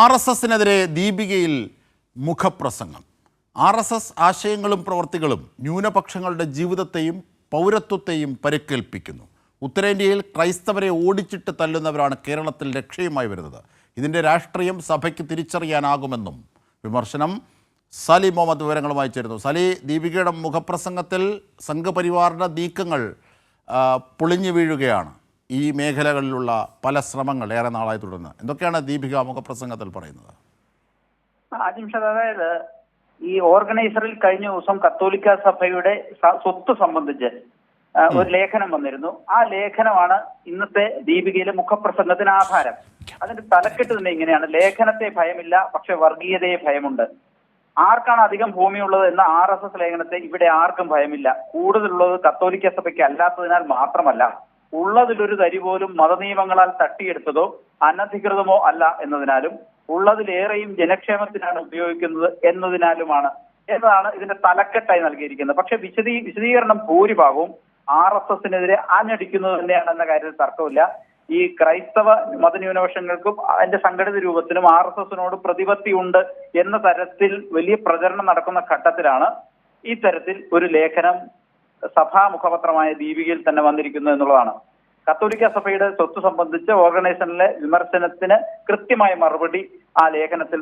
R S എസിനെതിരെ ദീപികയിൽ മുഖപ്രസംഗം. R S S ആശയങ്ങളും പ്രവർത്തികളും ന്യൂനപക്ഷങ്ങളുടെ ജീവിതത്തെയും പൗരത്വത്തെയും പരിക്കേൽപ്പിക്കുന്നു. ഉത്തരേന്ത്യയിൽ ക്രൈസ്തവരെ ഓടിച്ചിട്ട് തല്ലുന്നവരാണ് കേരളത്തിൽ ലക്ഷ്യമായി വരുന്നത്. ഇതിന്റെ രാഷ്ട്രീയം സഭയ്ക്ക് തിരിച്ചറിയാനാകുമെന്നും വിമർശനം സലി മുഹമ്മദ് വിവരങ്ങളുമായി ചേരുന്നു. സലി ദീപികയുടെ മുഖപ്രസംഗത്തിൽ സംഘപരിവാറിന്റെ നീക്കങ്ങൾ പൊളിഞ്ഞു വീഴുകയാണ്. ഈ മേഖലകളിലുള്ള പല ശ്രമങ്ങൾ ഏറെ നാളായി തുടർന്ന് എന്തൊക്കെയാണ് ദീപിക മുഖപ്രസംഗത്തിൽ പറയുന്നത്? അതായത് ഈ ഓർഗനൈസറിൽ കഴിഞ്ഞ ദിവസം കത്തോലിക്ക സഭയുടെ സ്വത്ത് സംബന്ധിച്ച് ഒരു ലേഖനം വന്നിരുന്നു. ആ ലേഖനമാണ് ഇന്നത്തെ ദീപികയിലെ മുഖപ്രസംഗത്തിന് ആധാരം. അതിന്റെ തലക്കെട്ട് തന്നെ ഇങ്ങനെയാണ്. ലേഖനത്തെ ഭയമില്ല പക്ഷെ വർഗീയതയെ ഭയമുണ്ട്. ആർക്കാണ് അധികം ഭൂമിയുള്ളത് എന്ന ആർ എസ് എസ് ലേഖനത്തെ ഇവിടെ ആർക്കും ഭയമില്ല. കൂടുതലുള്ളത് കത്തോലിക്ക സഭയ്ക്ക് അല്ലാത്തതിനാൽ മാത്രമല്ല. ഉള്ളതിലൊരു തരി പോലും മതനിയമങ്ങളാൽ തട്ടിയെടുത്തതോ അനധികൃതമോ അല്ല എന്നതിനാലും ഉള്ളതിലേറെയും ജനക്ഷേമത്തിനാണ് ഉപയോഗിക്കുന്നത് എന്നതിനാലുമാണ് എന്നതാണ് ഇതിന്റെ തലക്കെട്ടായി നൽകിയിരിക്കുന്നത്. പക്ഷെ വിശദീ വിശദീകരണം ഭൂരിഭാഗവും ആർ എസ് എസിനെതിരെ ആഞ്ഞടിക്കുന്നത് തന്നെയാണ് എന്ന കാര്യത്തിൽ തർക്കമില്ല ഈ ക്രൈസ്തവ മതന്യൂനപക്ഷങ്ങൾക്കും അതിന്റെ സംഘടിത രൂപത്തിനും ആർ എസ് എസിനോട് പ്രതിപത്തിയുണ്ട് എന്ന തരത്തിൽ വലിയ പ്രചരണം നടക്കുന്ന ഘട്ടത്തിലാണ് ഈ തരത്തിൽ ഒരു ലേഖനം സഭാ മുഖപത്രമായ ദീപികയിൽ തന്നെ വന്നിരിക്കുന്നു എന്നുള്ളതാണ്. കത്തോലിക്ക സഭയുടെ സ്വത്ത് സംബന്ധിച്ച് ഓർഗനൈസേഷനിലെ വിമർശനത്തിന് കൃത്യമായ മറുപടി ആ ലേഖനത്തിൽ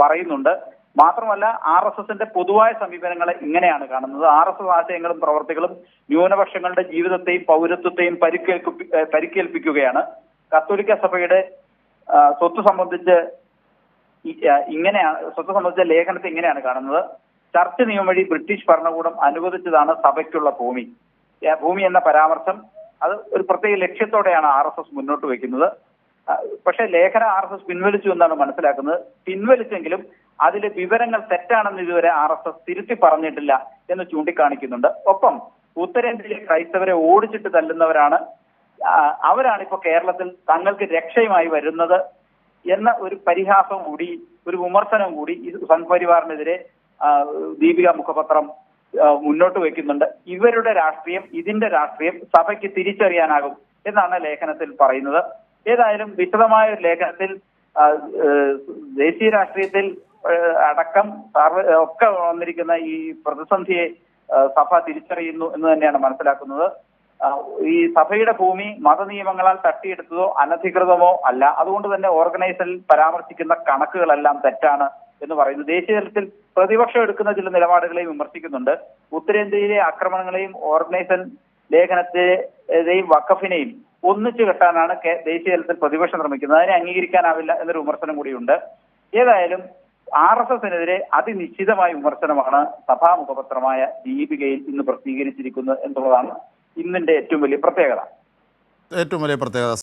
പറയുന്നുണ്ട്. മാത്രമല്ല ആർ എസ് എസിന്റെ പൊതുവായ സമീപനങ്ങളെ ഇങ്ങനെയാണ് കാണുന്നത്. ആർ എസ് എസ് ആശയങ്ങളും പ്രവർത്തികളും ന്യൂനപക്ഷങ്ങളുടെ ജീവിതത്തെയും പൗരത്വത്തെയും പരിക്കേൽപ്പി പരിക്കേൽപ്പിക്കുകയാണ്. കത്തോലിക്ക സഭയുടെ സ്വത്ത് സംബന്ധിച്ച് ഇങ്ങനെയാണ് സ്വത്ത് സംബന്ധിച്ച ലേഖനത്തെ ഇങ്ങനെയാണ് കാണുന്നത്. ചർച്ച് നിയമം വഴി ബ്രിട്ടീഷ് ഭരണകൂടം അനുവദിച്ചതാണ് സഭയ്ക്കുള്ള ഭൂമി. ഭൂമി എന്ന പരാമർശം അത് ഒരു പ്രത്യേക ലക്ഷ്യത്തോടെയാണ് ആർ എസ് എസ് മുന്നോട്ട് വയ്ക്കുന്നത്. പക്ഷേ ലേഖനം ആർ എസ് എസ് പിൻവലിച്ചു എന്നാണ് മനസ്സിലാക്കുന്നത്. പിൻവലിച്ചെങ്കിലും അതിലെ വിവരങ്ങൾ തെറ്റാണെന്ന് ഇതുവരെ ആർ എസ് എസ് തിരുത്തി പറഞ്ഞിട്ടില്ല എന്ന് ചൂണ്ടിക്കാണിക്കുന്നുണ്ട്. ഒപ്പം ഉത്തരേന്ത്യയിലെ ക്രൈസ്തവരെ ഓടിച്ചിട്ട് തല്ലുന്നവരാണ്. അവരാണ് ഇപ്പോൾ കേരളത്തിൽ തങ്ങൾക്ക് രക്ഷയുമായി വരുന്നത് എന്ന ഒരു പരിഹാസം കൂടി ഒരു വിമർശനം കൂടി ഈ സംഘപരിവാറിനെതിരെ ദീപിക മുഖപത്രം മുന്നോട്ട് വയ്ക്കുന്നുണ്ട് ഇവരുടെ രാഷ്ട്രീയം ഇതിന്റെ രാഷ്ട്രീയം സഭയ്ക്ക് തിരിച്ചറിയാനാകും എന്നാണ് ലേഖനത്തിൽ പറയുന്നത്. ഏതായാലും വിശദമായ ഒരു ലേഖനത്തിൽ ദേശീയ രാഷ്ട്രീയത്തിൽ അടക്കം ഒക്കെ വന്നിരിക്കുന്ന ഈ പ്രതിസന്ധിയെ സഭ തിരിച്ചറിയുന്നു എന്ന് തന്നെയാണ് മനസ്സിലാക്കുന്നത്. ഈ സഭയുടെ ഭൂമി മതനിയമങ്ങളാൽ തട്ടിയെടുത്തതോ അനധികൃതമോ അല്ല. അതുകൊണ്ട് തന്നെ ഓർഗനൈസറിൽ പരാമർശിക്കുന്ന കണക്കുകളെല്ലാം തെറ്റാണ്. എന്ന് പറയുന്നു. ദേശീയ തലത്തിൽ പ്രതിപക്ഷം എടുക്കുന്ന ചില നിലപാടുകളെയും വിമർശിക്കുന്നുണ്ട്. ഉത്തരേന്ത്യയിലെ ആക്രമണങ്ങളെയും ഓർഗനൈസൻ ലേഖനത്തെയും വക്കഫിനെയും ഒന്നിച്ചു കെട്ടാനാണ് ദേശീയ തലത്തിൽ പ്രതിപക്ഷം ശ്രമിക്കുന്നത് അതിനെ അംഗീകരിക്കാനാവില്ല എന്നൊരു വിമർശനം കൂടിയുണ്ട്. ഏതായാലും ആർ എസ് എസിനെതിരെ അതിനിശ്ചിതമായ വിമർശനമാണ് സഭാ മുഖപത്രമായ ദീപികയിൽ ഇന്ന് പ്രസിദ്ധീകരിച്ചിരിക്കുന്നത് എന്നുള്ളതാണ് ഇന്നിന്റെ ഏറ്റവും വലിയ പ്രത്യേകത. ഏറ്റവും വലിയ പ്രത്യേകത